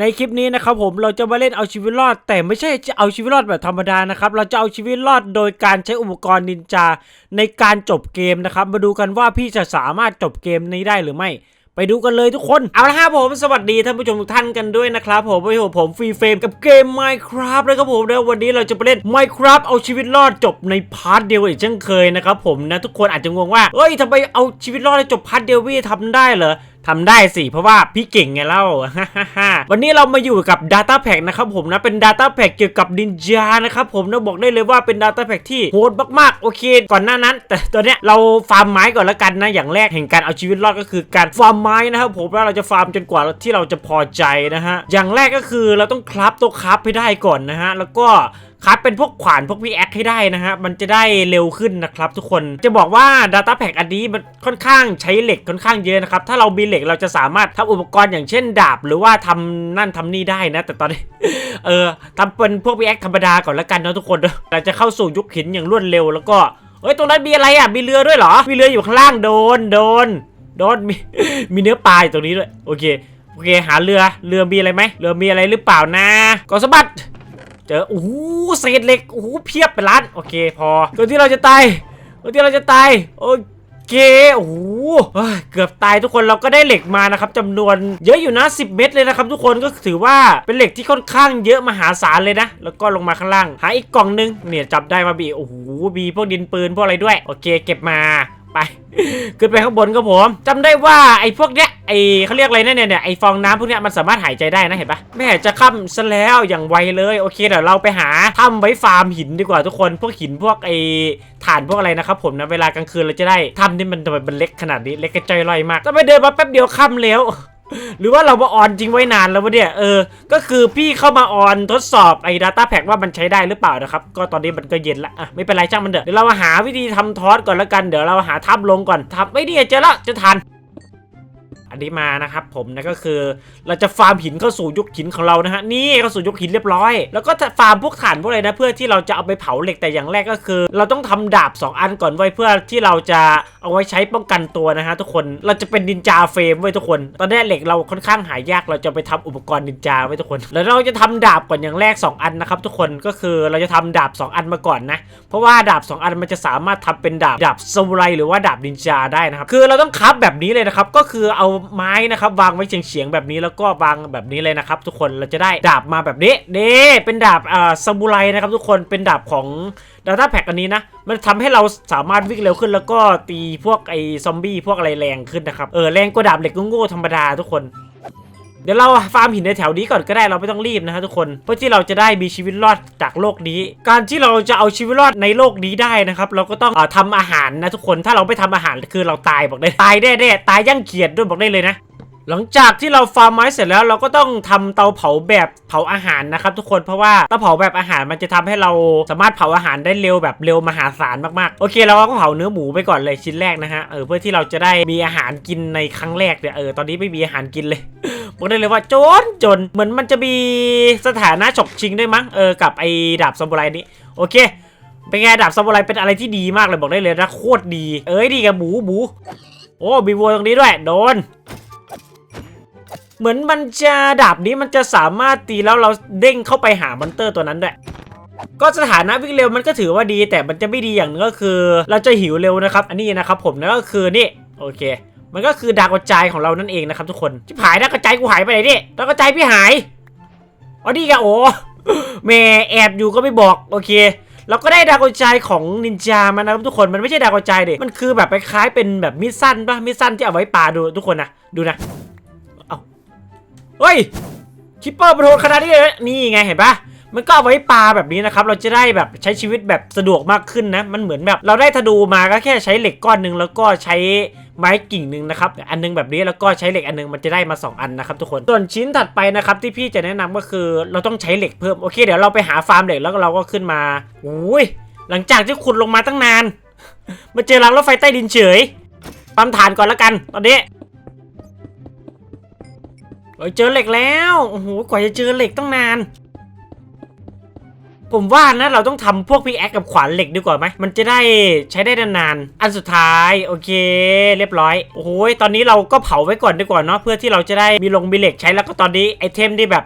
ในคลิปนี้นะครับผมเราจะมาเล่นเอาชีวิตรอด แต่ไม่ใช่จะเอาชีวิตรอดแบบธรรมดานะครับเราจะเอาชีวิตรอดโดยการใช้อุปกรณ์นินจาในการจบเกมนะครับ มาดูกันว่าพี่จะสามารถจบเกมนี้ได้หรือไม่ไปดูกันเลยทุกคน เอาละครับผมสวัสดีท่านผู้ชมทุกท่านกันด้วยนะครับผมวันนี้ผมฟรีเฟรมกับเกม Minecraft นะครับผมแล้ววันนี้เราจะไปเล่น Minecraft เอาชีวิตรอดจบในพาร์ทเดียวอีกเช่นเคยนะครับผมนะทุกคนอาจจะงงว่าเอ้ยทำไมเอาชีวิตรอดจบพาร์ทเดียวพี่ทำได้เหรอ ทำได้สิ เพราะว่าพี่เก่งไงเล่า วันนี้เรามาอยู่กับ Data Pack นะครับผมนะ เป็น Data Pack เกี่ยวกับนินจานะครับผมนะบอกได้เลยว่าเป็น Data Pack ที่โหดมากๆ โอเค ก่อนหน้านั้น แต่ตอนเนี้ยเราฟาร์มไม้ก่อนละกันนะ อย่างแรกแห่งการเอาชีวิตรอดก็คือการฟาร์มไม้นะครับผมแล้วเราจะฟาร์มจนกว่าที่เราจะพอใจนะฮะ อย่างแรกก็คือเราต้องคราฟตัวคราฟให้ได้ก่อนนะฮะ แล้วก็ ครับเป็นพวกขวานพวกพีแอคให้ได้นะฮะมันจะได้เร็วขึ้นนะครับทุกคนจะบอกว่า Data Pack อันนี้มันค่อนข้างใช้เหล็กค่อนข้างเยอะนะครับถ้าเรามีเหล็กเราจะสามารถทำอุปกรณ์อย่างเช่นดาบ หรือว่าทำนั่นทำนี่ได้นะ แต่ตอนนี้เออทำเป็นพวกพีแอคธรรมดาก่อนละกันนะทุกคนเราจะเข้าสู่ยุคหินอย่างรวดเร็วแล้วก็เฮ้ยตรงนั้นมีอะไรอะมีเรือด้วยเหรอ มีเรืออยู่ข้างล่างโดนโดนโดนมีมีเนื้อปลาอยู่ตรงนี้ด้วยโอเคโอเคหาเรือเรือมีอะไรไหมเรือมีอะไรหรือเปล่านะกอสะบัด เจอโอ้โหเศษเหล็กโอ้โหเพียบเป็นล้านโอเคพอตัวที่เราจะตายตัวที่เราจะตายโอเคโอ้โหเกือบตายทุกคนเราก็ได้เหล็กมานะครับจำนวนเยอะอยู่นะ 10 เม็ดเลยนะครับทุกคนก็ถือว่าเป็นเหล็กที่ค่อนข้างเยอะมหาศาลเลยนะ แล้วก็ลงมาข้างล่างหาอีกกล่องนึงเนี่ยจับได้มาบีโอ้โหมีพวกดินปืนพวกอะไรด้วย โอเค เก็บมา ไปขึ้นไปข้างบนครับผมจำได้ว่าไอ้พวกเนี้ยไอ้เขาเรียกอะไรเนี่ยเนี่ยเนี่ยไอ้ฟองน้ำพวกเนี้ยมันสามารถหายใจได้นะเห็นปะแม่จะค่ำซะแล้วอย่างไวเลยโอเคเดี๋ยวเราไปหาถ้ำไว้ฟาร์มหินดีกว่าทุกคนพวกหินพวกไอ้ฐานพวกอะไรนะครับผมนะเวลากลางคืนเราจะได้ถ้ำนี่มันทำไมมันเล็กขนาดนี้เล็กกระจอยลอยมากจะไปเดินมาแป๊บเดียวค่ำแล้ว หรือว่าเรามาออนจริงไว้นานแล้ววะเนี่ยเออ ก็คือพี่เข้ามาออนทดสอบไอ้ Data Pack ว่ามันใช้ได้หรือเปล่านะครับ ก็ตอนนี้มันก็เย็นละอะไม่เป็นไรช่างมันเถอะเดี๋ยวเรามาหาวิธีทำทอสก่อนแล้วกันเดี๋ยวเราหาทับลงก่อนทับไม่ดีเจอละจะทัน อันนี้มานะครับผมนะก็คือเราจะฟาร์มหินเข้าสู่ยุคหินของเรานะฮะนี่เข้าสู่ยุคหินเรียบร้อย แล้วก็จะฟาร์มพวกถ่านพวกอะไรนะเพื่อที่เราจะเอาไปเผาเหล็กแต่อย่างแรกก็คือ เราต้องทำดาบ 2 อันก่อนไว้เพื่อที่เราจะเอาไว้ใช้ป้องกันตัวนะฮะทุกคนเราจะเป็นนินจาเฟรมไว้ทุกคน ตอนนี้เหล็กเราค่อนข้างหายากเราจะไปทำอุปกรณ์นินจาไว้ทุกคน แล้วเราจะทำดาบก่อนอย่างแรก 2 อันนะครับทุกคนก็คือเราจะทำดาบ 2 อันมาก่อนนะเพราะว่าดาบ 2 อันมันจะสามารถทำเป็นดาบดาบซามูไรหรือว่าดาบนินจาได้นะครับคือเราต้องคับแบบนี้เลยนะครับก็คือเอาไม้นะครับวางไว้เฉียงๆแบบนี้แล้วก็วางแบบนี้เลยนะครับ ทุกคนเราจะได้ดาบมาแบบนี้เด้เป็นดาบอ่าซามูไรนะครับ ทุกคนเป็นดาบของ Data Pack อันนี้นะมันทำให้เราสามารถวิ่งเร็วขึ้น แล้วก็ตีพวกไอ้ซอมบี้พวกอะไรแรงขึ้นนะครับเออแรงกว่าดาบเหล็กโง่ๆธรรมดาทุกคน ดี๋ยวเราฟาร์มหินในแถวนี้ก่อนก็ได้เราไม่ต้องรีบนะฮะทุกคน เพื่อที่เราจะได้มีชีวิตรอดจากโลกนี้ การที่เราจะเอาชีวิตรอดในโลกนี้ได้นะครับเราก็ต้องออทำอาหารนะทุกคนถ้าเราไม่ทำอาหารคือเราตายบอกได้ตายแน่ๆตายยั่งเกียดด้วยบอกได้เลยนะ หลังจากที่เราฟาร์มไม้เสร็จแล้วเราก็ต้องทำเตาเผาแบบเผาอาหารนะครับ ทุกคนเพราะว่าเตาเผาแบบอาหารมันจะทำให้เราสามารถเผาอาหารได้เร็วแบบเร็วมหาศาลมากๆโอเคเราก็เผาเนื้อหมูไปก่อนเลยชิ้นแรกนะฮะเออเพื่อที่เราจะได้มีอาหารกินในครั้งแรกเนี่ยเออตอนนี้ไม่มีอาหารกินเลยบอกได้เลยว่าจนจนเหมือนมันจะมีสถานะฉกชิงด้วยมั้งเออกับไอ้ดาบซามูไรนี้โอเคเป็นไงดาบซามูไรเป็นอะไรที่ดีมากเลยบอกได้เลยนะโคตรดี เอ้ยดีกับหมูหมูโอ้มีวัวตรงนี้ด้วยโดน เหมือนมันจะดาบนี้มันจะสามารถตีแล้วเราเด้งเข้าไปหามอนเตอร์ตัวนั้นด้วยก็สถานะวิ่งเร็วมันก็ถือว่าดี แต่มันจะไม่ดีอย่างหนึงก็คือ เราจะหิวเร็วนะครับ อันนี้นะครับผมนั่นก็คือนี่โอเค มันก็คือดาวกระจายของเรานั่นเองนะครับทุกคนชิบหายดาวกระจายกูหายไปไหนดิดาวกระจายพี่หายอ๋อนี่ไงโอ้แม่แอบอยู่ก็ไม่บอกโอเคเราก็ได้ดาวกระจายของนินจามานะครับทุกคนมันไม่ใช่ดาวกระจายเด็มันคือแบบคล้ายเป็นแบบมิดสั้นปะมิดสั้นที่เอาไว้ปาดูทุกคนนะดูนะ เฮ้ยคิปเปอร์มันโหดขนาดนี้เลยนี่ไงเห็นปะมันก็เอาไว้ปลาแบบนี้นะครับ เราจะได้แบบใช้ชีวิตแบบสะดวกมากขึ้นนะ มันเหมือนแบบเราได้ธนูมาก็แค่ใช้เหล็กก้อนหนึ่งแล้วก็ใช้ไม้กิ่งหนึ่งนะครับ อันหนึงแบบนี้แล้วก็ใช้เหล็กอันหนึงมันจะได้มา 2 อันนะครับทุกคน ส่วนชิ้นถัดไปนะครับที่พี่จะแนะนำก็คือเราต้องใช้เหล็กเพิ่ม โอเคเดี๋ยวเราไปหาฟาร์มเหล็กแล้วเราก็ขึ้นมาอุ้ยหลังจากที่ขุดลงมาตั้งนาน มาเจอรางรถไฟใต้ดินเฉยปั๊มฐานก่อนแล้วกัน ตอนนี้ เอ้ยเจอเหล็กแล้ว โอ้โห กว่าจะเจอเหล็กต้องนาน ผมว่านะเราต้องทำพวกพิกแอคกับขวานเหล็กดีกว่าไหมมันจะได้ใช้ได้นานๆอันสุดท้ายโอเค เรียบร้อยโอ้โหตอนนี้เราก็เผาไว้ก่อนดีกว่าเนาะเพื่อที่เราจะได้มีลงมีเหล็กใช้แล้วก็ตอนนี้ไอเทมที่แบบ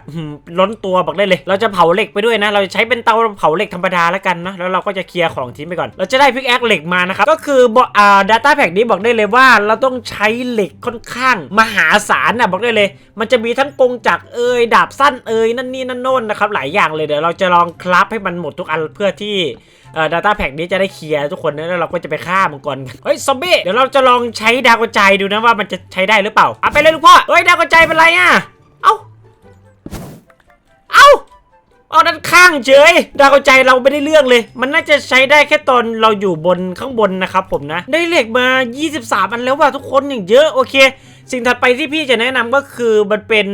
ล้นตัวบอกได้เลย เราจะเผาเหล็กไปด้วยนะ เราจะใช้เป็นเตาเผาเหล็กธรรมดาแล้วกันเนาะแล้วเราก็จะเคลียร์ของทิ้งไปก่อน เราจะได้พิกแอคเหล็กมานะครับก็คือบอกอ่าดัตต้าแพ็กนี้บอกได้เลยว่า เราต้องใช้เหล็กค่อนข้างมหาศาลนะบอกได้เลย มันจะมีทั้งกงจักรเอยดาบสั้นเอยนั่นนี่นั่นโน่นนะครับหลายอย่างเลยเดี๋ยวเราจะลองคลับให้มันหมดทุกอันเพื่อที่เอ่อดัตต้าแพ็กนี้จะได้เคลียร์ทุกคนนะแล้วเราก็จะไปฆ่ามังกรกันเฮ้ยซอมบี้เดี๋ยวเราจะลองใช้ดาวกระจายดูนะว่ามันจะใช้ได้หรือเปล่าเอาไปเลยลูกพ่อเฮ้ยดาวกระจายเป็นไรอะเอ้าเอ้าเอาด้านข้างเฉยดาวกระจายเราไม่ได้เรื่องเลย มันน่าจะใช้ได้แค่ตอนเราอยู่บนข้างบนนะครับผมนะ ได้เหล็กมา 23 อันแล้วว่ะทุกคนอย่างเยอะโอเค สิ่งถัดไปที่พี่จะแนะนำก็คือมันเป็น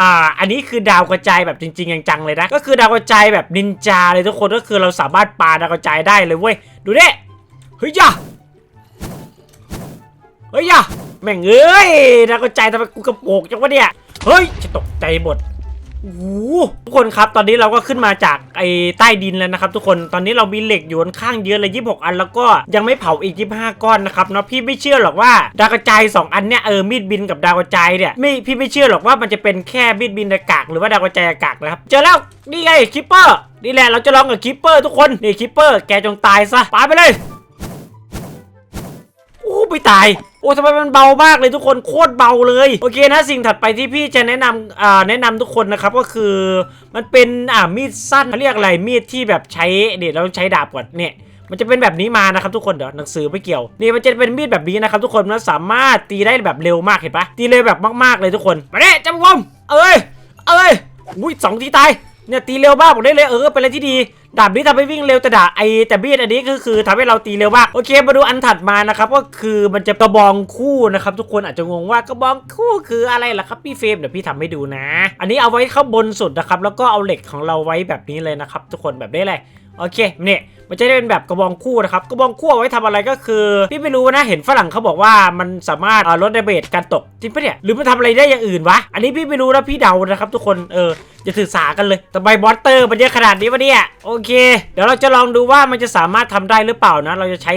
อ่า อันนี้คือดาวกระจายแบบจริงๆจังๆเลยนะ ก็คือดาวกระจายแบบนินจาเลยทุกคน ก็คือเราสามารถปาดาวกระจายได้เลยเว้ย ดูดิ เฮ้ยย่าเฮ้ยย่าแม่งเอ้ยดาวกระจายทำไมกูกระโปกจังวะเนี่ย เฮ้ยจะตกใจหมด โอ้โหทุกคนครับตอนนี้เราก็ขึ้นมาจากไอ้ใต้ดินแล้วนะครับทุกคนตอนนี้เรามีเหล็กอยู่ค่อนข้างเยอะเลย26 อัน แล้วก็ยังไม่เผาอีก 25 ก้อนนะครับเนาะพี่ไม่เชื่อหรอกว่าดาวกระจาย 2 อันเนี่ยเออมีดบินกับดาวกระจายเนี่ยไม่พี่ไม่เชื่อหรอกว่ามันจะเป็นแค่มีดบินอากาศหรือว่าดาวกระจายอากาศนะครับเจอแล้วนี่ไงคิปเปอร์นี่แหละเราจะลองกับคิปเปอร์ทุกคนนี่คิปเปอร์แกจงตายซะปาไปเลยโอ้ไม่ตาย อ้ทำไมมันเบามากเลยทุกคนโคตรเบาเลยโอเคนะสิ่งถัดไปที่พี่จะแนะนำอ่าแนะนำทุกคนนะครับก็คือมันเป็นอ่ามีดสั้นเขาเรียกอะไรมีดที่แบบใช้เดี๋ยวเราใช้ดาบก่อนเนี่ยมันจะเป็นแบบนี้มานะครับทุกคนเดี๋ยวหนังสือไม่เกี่ยวนี่มันจะเป็นมีดแบบนี้นะครับทุกคนมันสามารถตีได้แบบเร็วมากเห็นปะตีเลยแบบมากๆเลยทุกคนมาเนี่ยจำวมเอ้ยเอ้ยอุ้ยสองทีตาย เนี่ยตีเร็วมากบอกได้เลยเออเป็นอะไรที่ดีดาบนี้ทำให้วิ่งเร็วแต่ดาบไอแต่บีดอันนี้ก็คือทำให้เราตีเร็วมากโอเคมาดูอันถัดมานะครับก็คือมันจะกระบองคู่นะครับทุกคนอาจจะงงว่ากระบองคู่คืออะไรล่ะครับพี่เฟรมเดี๋ยวพี่ทำให้ดูนะ อันนี้เอาไว้ข้างบนสุดนะครับแล้วก็เอาเหล็กของเราไว้แบบนี้เลยนะครับทุกคนแบบนี้เลยโอเคเนี่ย มันจะได้เป็นแบบกระบองคู่นะครับกระบองคู่เอาไว้ทำอะไรก็คือ พี่ไม่รู้นะเห็นฝรั่งเขาบอกว่ามันสามารถลดดาเมจการตกจริงปะเนี่ยหรือมันทำอะไรได้อย่างอื่นวะอันนี้พี่ไม่รู้นะพี่เดานะครับ ทุกคนเอออย่าถือสากันเลยทำไมมอนเตอร์มันเยอะขนาดนี้วะเนี่ยโอเค เดี๋ยวเราจะลองดูว่ามันจะสามารถทำได้หรือเปล่านะ เราจะใช้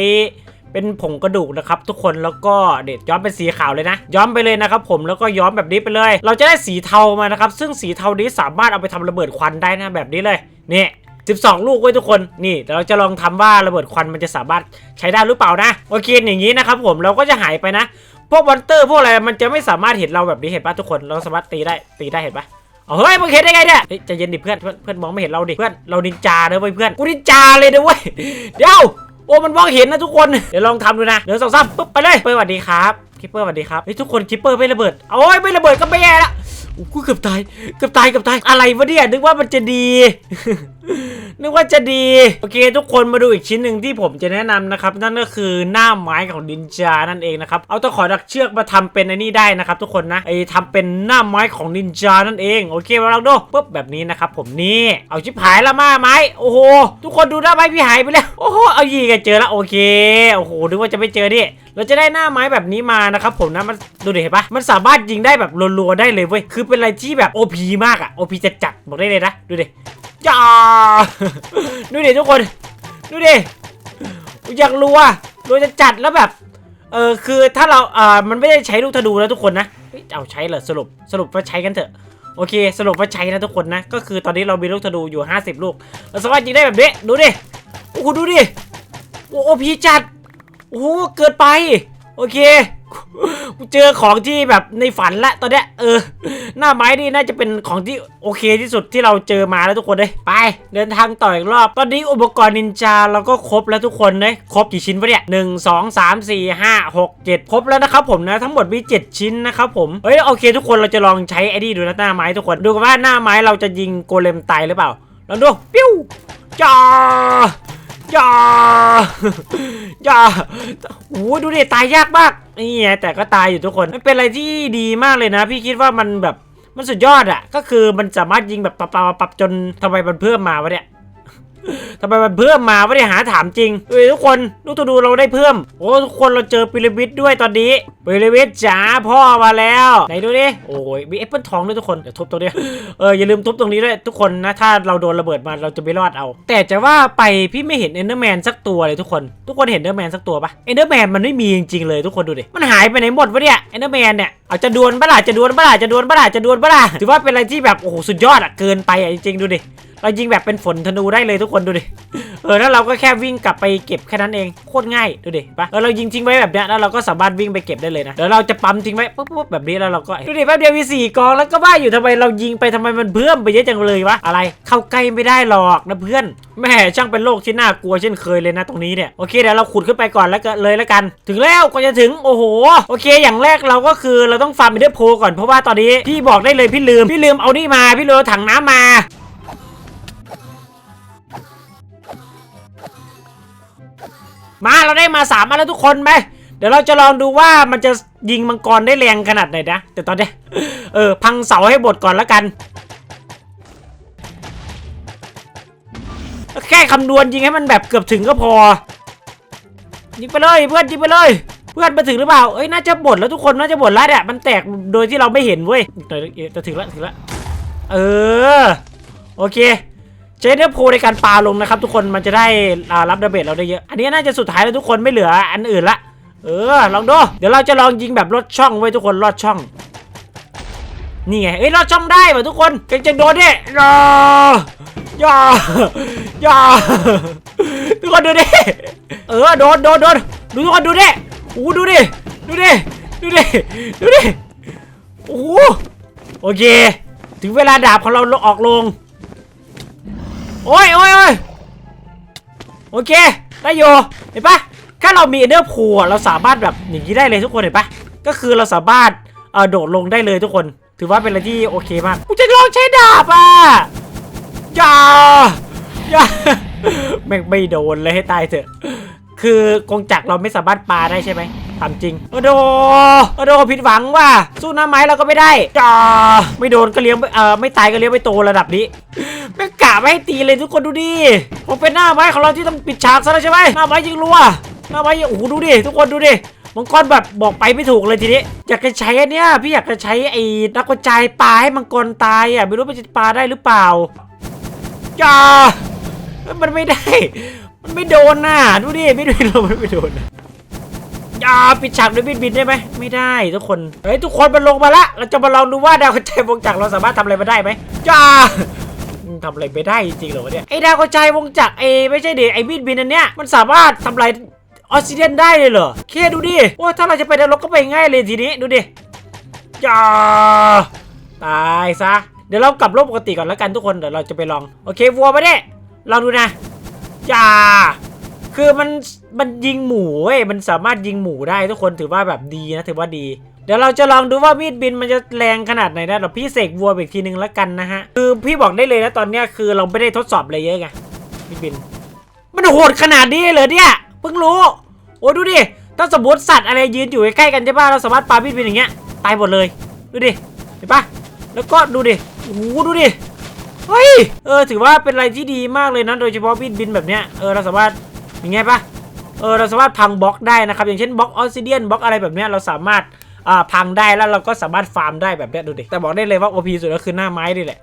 เป็นผงกระดูกนะครับ ทุกคนแล้วก็เด็ดย้อมเป็นสีขาวเลยนะ ย้อมไปเลยนะครับผมแล้วก็ย้อมแบบนี้ไปเลย เราจะได้สีเทามานะครับ ซึ่งสีเทานี้สามารถเอาไปทำระเบิดควันได้นะแบบนี้เลยนี่ 12 ลูกไว้ทุกคนนี่เดี๋ยวเราจะลองทำว่าระเบิดควันมันจะสามารถใช้ได้หรือเปล่านะโอเคอย่างนี้นะครับผมเราก็จะหายไปนะ พวกมอนเตอร์พวกอะไรมันจะไม่สามารถเห็นเราแบบนี้เห็นปะทุกคนเราสามารถตีได้ตีได้เห็นปะเอเฮ้ยมึงเห็นได้ไงเนี่ยเฮ้ยใจเย็นดิเพื่อนเพื่อนเพื่อนมองไม่เห็นเราดิเพื่อนเรานินจาเนอะเว้ยเพื่อนกูนินจาเลยนะเว้ยเดี๋ยวโอ้มันมองเห็นนะทุกคนเดี๋ยวลองทำดูนะเดี๋ยวสองสามปุ๊บไปเลยเปิดสวัสดีครับคิปเปอร์สวัสดีครับเฮ้ยทุกคนคิปเปอร์ไม่ระเบิดโอ้ยไม่ระเบิดก็ไม่แย่ละกูเกือบตายเกือบตายเกือบตายอะไรวะเนี่ยนึกว่ามันจะดี นึกว่าจะดี โอเค ทุกคนมาดูอีกชิ้นหนึ่งที่ผมจะแนะนำนะครับ นั่นก็คือหน้าไม้ของดินจานั่นเองนะครับ เอาตะขอดักเชือกมาทำเป็นไอ้นี่ได้นะครับ ทุกคนนะไอ้ทำเป็นหน้าไม้ของนินจานั่นเองโอเคมาลองดูปุ๊บแบบนี้นะครับผมนี่เอาชิบหายละมาไม้โอ้โหทุกคนดูหน้าไม้พี่หายไปแล้วโอ้โหเอายีกันเจอแล้วโอเคโอ้โหนึกว่าจะไม่เจอดิเราจะได้หน้าไม้แบบนี้มานะครับผมนะมันดูดิเห็นปะมันสามารถยิงได้แบบรัวๆได้เลยเว้ยคือเป็นอะไรที่แบบโอพีมากอะโอพีจะจัดบอกได้เลยนะดูดิ จ้าดูดิทุกคน ดูดิอยากรู้ว่าเราจะจัดแล้วแบบ เออคือถ้าเราเออมันไม่ได้ใช้ลูกธนูแล้วทุกคนนะเอาใช้เหรอสรุปสรุปว่าใช้กันเถอะโอเค สรุปว่าใช้นะทุกคนนะ ก็คือตอนนี้เรามีลูกธนูอยู่ 50 ลูกเราสามารถยิงได้แบบนี้ดูดิโอ้โหดูดิโอ้โหพีจัดโอ้โหเกินไป โอเค กูเจอของที่แบบในฝันละตอนเนี้ยเออ หน้าไม้นี่น่าจะเป็นของที่โอเคที่สุดที่เราเจอมาแล้วทุกคนเลยไป เดินทางต่ออีกรอบ ตอนนี้อุปกรณ์นินจาเราก็ครบแล้วทุกคนเลยครบกี่ชิ้นวะเนี่ยหนึ่งสองสามสี่ห้าหกเจ็ดครบแล้วนะครับผมนะทั้งหมดมีเจ็ดชิ้นนะครับผมเฮ้ยโอเค ทุกคนเราจะลองใช้ไอ้นี่ดูนะหน้าไม้ทุกคนดูกันว่าหน้าไม้เราจะยิงโกเลมตายหรือเปล่าลองดูปิ้วจ้า อย่าอย่าโอ้ดูดิตายยากมากนี่ไงแต่ก็ตายอยู่ทุกคนมันเป็นอะไรที่ดีมากเลยนะ พี่คิดว่ามันแบบมันสุดยอดอะก็คือมันสามารถยิงแบบปับปับปับจนทำไมมันเพิ่มมาวะเนี่ย ทำไมมันเพิ่มมาไม่ได้หาถามจริงเอ้ยทุกคนดูกตัวดูเราได้เพิ่มโอ้ทุกคนเราเจอพีระมิดด้วยตอนนี้พีระมิดจ๋าพ่อมาแล้วไหนดูดิโอ้ยมีแอปเปิลทองด้วยทุกคนเดี๋ยวทุบตรงนี้เอออย่าลืมทุบตรงนี้ด้วยทุกคนนะถ้าเราโดนระเบิดมาเราจะไม่รอดเอา แต่จะว่าไปพี่ไม่เห็นเอนเดอร์แมนสักตัวเลยทุกคน ทุกคนเห็นเอนเดอร์แมนสักตัวปะเอนเดอร์แมนมันไม่มีจริงๆเลยทุกคนดูดิมันหายไปไหนหมดวะเนี่ยเอนเดอร์แมนเนี่ยเอาจะดวลปะล่ะจะดวลปะล่ะจะดวลปะล่ะจะดวลปะล่ะถือว่าเป็นอะไรที่แบบโอ้โหสุดยอดอะเกินไปอะจริงๆดูดิเรายิงแบบเป็นฝนธนูได้เลยทุกคนดูดิเออแล้วเราก็แค่วิ่งกลับไปเก็บแค่นั้นเองโคตรง่ายดูดิปะเออเรายิงทิ้งไว้แบบเนี้ยแล้วเราก็สามารถวิ่งไปเก็บได้เลยนะเดี๋ยวเราจะปั๊มทิ้งไว้ปุ๊บปุ๊บแบบนี้แล้วเราก็ดูดิแป๊บเดียวมีสี่กองแล้วก็บ้าอยู่ทำไมเรายิงไปทำไมมันเพิ่มไปเยอะจังเลยวะอะไรเข้าใกล้ไม่ได้หรอกนะเพื่อนแม่ช่างเป็นโลกที่น่ากลัวเช่นเคยเลยนะตรงนี้เนี่ยโอเคเดี๋ยวเราขุดขึ้นไปก่อนแล้วก็เลยแล้วกัน ถึงแล้วก็จะถึงโอ้โหโอเค อย่างแรกเราก็คือเราต้องฟาร์มเมเดอร์โพก่อนเพราะว่าตอนนี้พี่บอกได้เลยพี่ลืมพี่ลืมเอานี่มาพี่ลืมเอถังน้ำมา มาเราได้มาสามมาแล้วทุกคนไหมเดี๋ยวเราจะลองดูว่ามันจะยิงมังกรได้แรงขนาดไหนนะ แต่ตอนนี้เออพังเสาให้บดก่อนแล้วกัน แค่คำนวณยิงให้มันแบบเกือบถึงก็พอ ยิงไปเลยเพื่อนยิงไปเลยเพื่อนมาถึงหรือเปล่าเอ้ยน่าจะบดแล้วทุกคนน่าจะบดแล้วเนี่ยมันแตกโดยที่เราไม่เห็นเว้ยจะถึงแล้วถึงแล้วเออโอเค ใช้เนื้อโพในการปาลงนะครับ ทุกคนมันจะได้รับดาเมจเราได้เยอะอันนี้น่าจะสุดท้ายแล้วทุกคนไม่เหลืออันอื่นละ เออลองดูเดี๋ยวเราจะลองยิงแบบลอดช่องไว้ทุกคนลอดช่อง นี่ไงเอ้ยลอดช่องได้ป่ะทุกคนเก่งจังโดนดิอย่าอย่าย่าทุกคนดูดิเออโดนโดนโดนดูทุกคนดูดิโอ้ดูดิดูดิดูดิดูดิโอ้โหโอเค ถึงเวลาดาบของเราออกลง โอ้ยโอ้ยโอ้ยโอเค ได้อยู่เห็นปะถ้าเรามีเอเดอร์พูเราสามารถแบบอย่างนี้ได้เลยทุกคนเห็นปะก็คือเราสามารถเอ่อโดดลงได้เลยทุกคน ถือว่าเป็นอะไรที่โอเคมากกูจะลองใช้ดาบอะอย่าอย่าแม่งไม่โดนเลยให้ตายเถอะ คือกงจักรเราไม่สามารถปาได้ใช่ไหม ถามจริงโอ้โดโอ้โดผิดหวังว่ะสู้หน้าไม้เราก็ไม่ได้จ้าไม่โดนก็เลี้ยงไม่เออไม่ตายก็เลี้ยงไม่โตระดับนี้ไม่กะไม่ให้ตีเลยทุกคนดูดิผมเป็นหน้าไม้ของเราที่ต้องปิดฉากซะแล้วใช่ไหมหน้าไม้ยิงรัวหน้าไม้ยิงโอ้โหดูดิทุกคนดูดิมังกรแบบบอกไปไม่ถูกเลยทีนี้อยากจะใช้อันเนี้ยพี่อยากจะใช้ไอ้นักกระจายปลาให้มังกรตายอะไม่รู้มันจะปลาได้หรือเปล่าจ้ามันไม่ได้ มันไม่โดนน่ะดูดิไม่โดนมันไม่โดน อย่าปิดฉากด้วยบินบินได้ไหมไม่ได้ทุกคนเฮ้ยทุกคนมันลงมาละเราจะมาลองดูว่าดาวกระจายวงจักรเราสามารถทำอะไรมาได้ไหมจ้าทำอะไรไม่ได้จริงๆเหรอวะเนี่ยไอ้ดาวกระจายวงจักรไอ้ไม่ใช่ดิไอ้บินบินอันเนี้ยมันสามารถทำลายออกซิเดนได้เลยเหรอแค่ดูดิว่าถ้าเราจะไปนรกก็ไปง่ายเลยทีนี้ดูดิจ้าตายซะเดี๋ยวเรากลับโลกปกติก่อนแล้วกันทุกคนเดี๋ยวเราจะไปลองโอเควัวมาเนี่ยลองดูนะจ้าคือมัน มันยิงหมูเว้ย มันสามารถยิงหมูได้ทุกคนถือว่าแบบดีนะถือว่าดี เดี๋ยวเราจะลองดูว่ามีดบินมันจะแรงขนาดไหนนะเดี๋ยวพี่เสกวัวอีกทีนึงแล้วกันนะฮะ คือพี่บอกได้เลยนะตอนเนี้ยคือเราไม่ได้ทดสอบอะไรเยอะไงมีดบิน มันโหดขนาดนี้เลยเนี่ยเพิ่งรู้ โอ้ดูดิ ถ้าสมมติสัตว์อะไรยืนอยู่ใกล้กันใช่ป่ะเราสามารถปามีดบินอย่างเงี้ยตายหมดเลย ดูดิ เห็นปะแล้วก็ดูดิ โอ้โหดูดิเฮ้ย เออ ถือว่าเป็นอะไรที่ดีมากเลยนะ โดยเฉพาะมีดบินแบบเนี้ย เออ เราสามารถอย่างเงี้ยปะ เออเราสามารถพังบล็อกได้นะครับ อย่างเช่นบล็อกออสซิเดียนบล็อกอะไรแบบนี้เราสามารถอ่าพังได้แล้วเราก็สามารถฟาร์มได้แบบนี้ดูดิแต่บอกได้เลยว่า OP สุดก็คือหน้าไม้นี่แหละ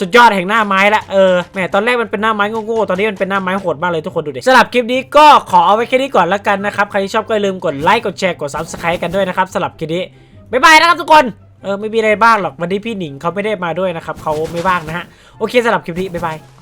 สุดยอดแห่งหน้าไม้ละเออแหมตอนแรกมันเป็นหน้าไม้โง่ๆตอนนี้มันเป็นหน้าไม้โหดมากเลยทุกคนดูดิสำหรับคลิปนี้ก็ขอเอาไว้แค่นี้ก่อนละกันนะครับ ใครที่ชอบก็อย่าลืมกดไลค์กดแชร์กด subscribe กันด้วยนะครับสำหรับคลิปนี้บ๊ายบายนะครับทุกคนเออไม่มีอะไรบ้างหรอกวันนี้พี่หนิงเขาไม่ได้มาด้วยนะครับเขาไม่ว่างนะฮะโอเคสำหรับคลิปนี้บ๊ายบาย